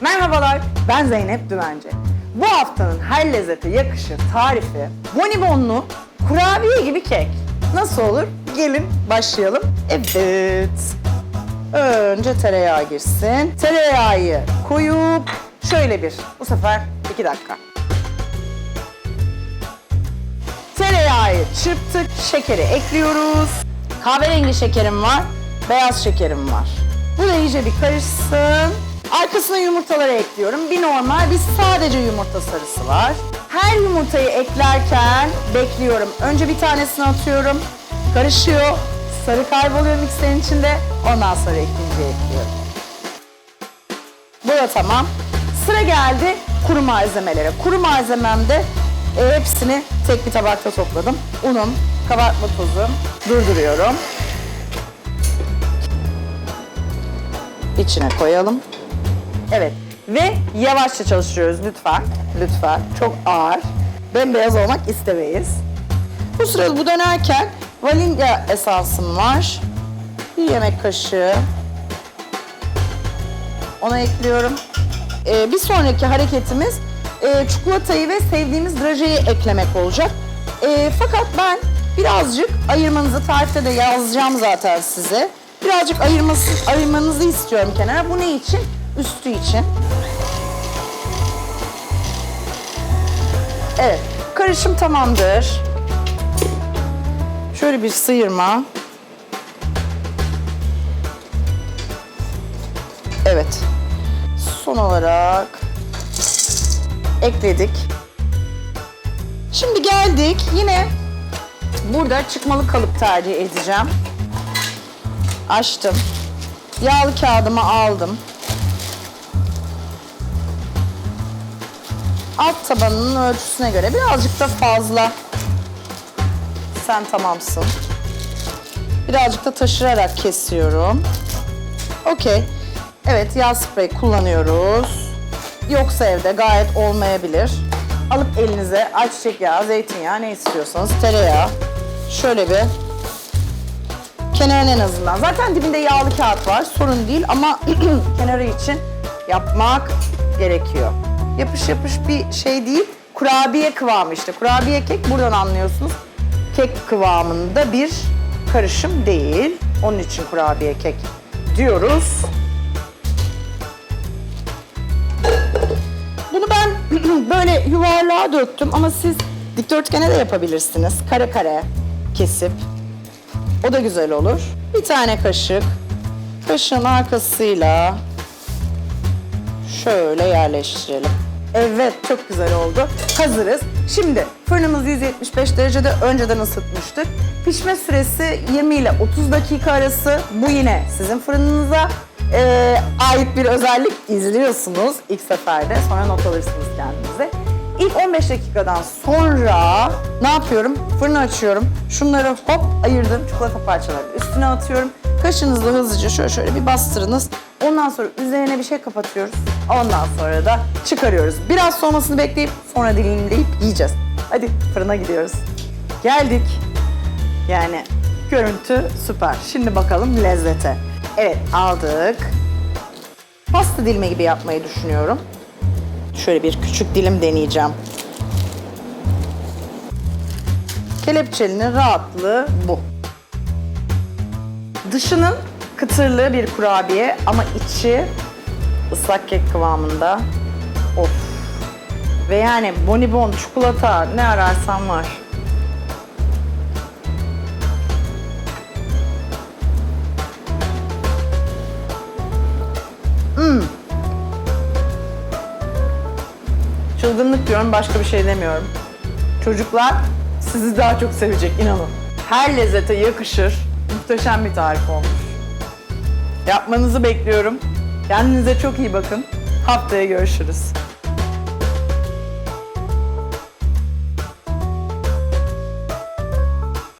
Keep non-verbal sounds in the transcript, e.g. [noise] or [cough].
Merhabalar, ben Zeynep Düvenci. Bu haftanın her lezzete yakışır tarifi bonibonlu kurabiye gibi kek. Nasıl olur? Gelin başlayalım. Evet. Önce tereyağı girsin. Tereyağı koyup şöyle bir, bu sefer iki dakika. Tereyağı çırptık, şekeri ekliyoruz. Kahverengi şekerim var, beyaz şekerim var. Bu da iyice bir karışsın. Arkasına yumurtaları ekliyorum. Bir normal, bir sadece yumurta sarısı var. Her yumurtayı eklerken bekliyorum. Önce bir tanesini atıyorum. Karışıyor. Sarı kayboluyor mikserin içinde. Ondan sonra ikinciyi ekliyorum. Bu da tamam. Sıra geldi kuru malzemelere. Kuru malzememde e, hepsini tek bir tabakta topladım. Unum, kabartma tozum, durduruyorum. İçine koyalım. Evet ve yavaşça çalışıyoruz lütfen. Lütfen. Çok ağır. Bembeyaz olmak istemeyiz. Bu sırada bu dönerken vanilya esansım var. Bir yemek kaşığı. Ona ekliyorum. Ee, bir sonraki hareketimiz e, çikolatayı ve sevdiğimiz drajeyi eklemek olacak. Ee, fakat ben birazcık ayırmanızı tarifte de yazacağım zaten size. Birazcık ayırması, ayırmanızı istiyorum kenara. Bu ne için? Üstü için. Evet, karışım tamamdır. Şöyle bir sıyırma. Evet. Son olarak ekledik. Şimdi geldik. Yine burada çıkmalı kalıp tercih edeceğim. Açtım. Yağlı kağıdımı aldım. Alt tabanının ölçüsüne göre birazcık da fazla. Sen tamamsın. Birazcık da taşırarak kesiyorum. Okey. Evet yağ sprey kullanıyoruz. Yoksa evde gayet olmayabilir. Alıp elinize ayçiçek yağı, zeytinyağı ne istiyorsanız tereyağı. Şöyle bir kenarın en azından. Zaten dibinde yağlı kağıt var sorun değil ama [clears throat] kenarı için yapmak gerekiyor. Yapış yapış bir şey değil. Kurabiye kıvamı işte. Kurabiye kek buradan anlıyorsunuz. Kek kıvamında bir karışım değil. Onun için kurabiye kek diyoruz. Bunu ben [clears throat] böyle yuvarlığa döktüm ama siz dikdörtgene de yapabilirsiniz. Kare kare kesip. O da güzel olur. Bir tane kaşık. Kaşığın arkasıyla şöyle yerleştirelim. Evet çok güzel oldu. Hazırız. Şimdi fırınımız 175 derecede önceden ısıtmıştık. Pişme süresi 20 ile 30 dakika arası. Bu yine sizin fırınınıza e, ait bir özellik izliyorsunuz ilk seferde. Sonra not alırsınız kendinize. İlk 15 dakikadan sonra ne yapıyorum? Fırını açıyorum. Şunları hop ayırdım çikolata parçalarını üstüne atıyorum. Kaşınızla hızlıca şöyle şöyle bir bastırınız. Ondan sonra üzerine bir şey kapatıyoruz. Ondan sonra da çıkarıyoruz. Biraz soğumasını bekleyip sonra dilimleyip yiyeceğiz. Hadi fırına gidiyoruz. Geldik. Yani görüntü süper. Şimdi bakalım lezzete. Evet aldık. Pasta dilimi gibi yapmayı düşünüyorum. Şöyle bir küçük dilim deneyeceğim. Kelepçelinin rahatlığı bu. Dışının kıtırlığı bir kurabiye ama içi ıslak kek kıvamında. Of. Ve yani bonibon, çikolata ne ararsan var. Çılgınlık diyorum başka bir şey demiyorum. Çocuklar sizi daha çok sevecek inanın. Her lezzete yakışır. Muhteşem bir tarif olmuş. Yapmanızı bekliyorum. Kendinize çok iyi bakın. Haftaya görüşürüz.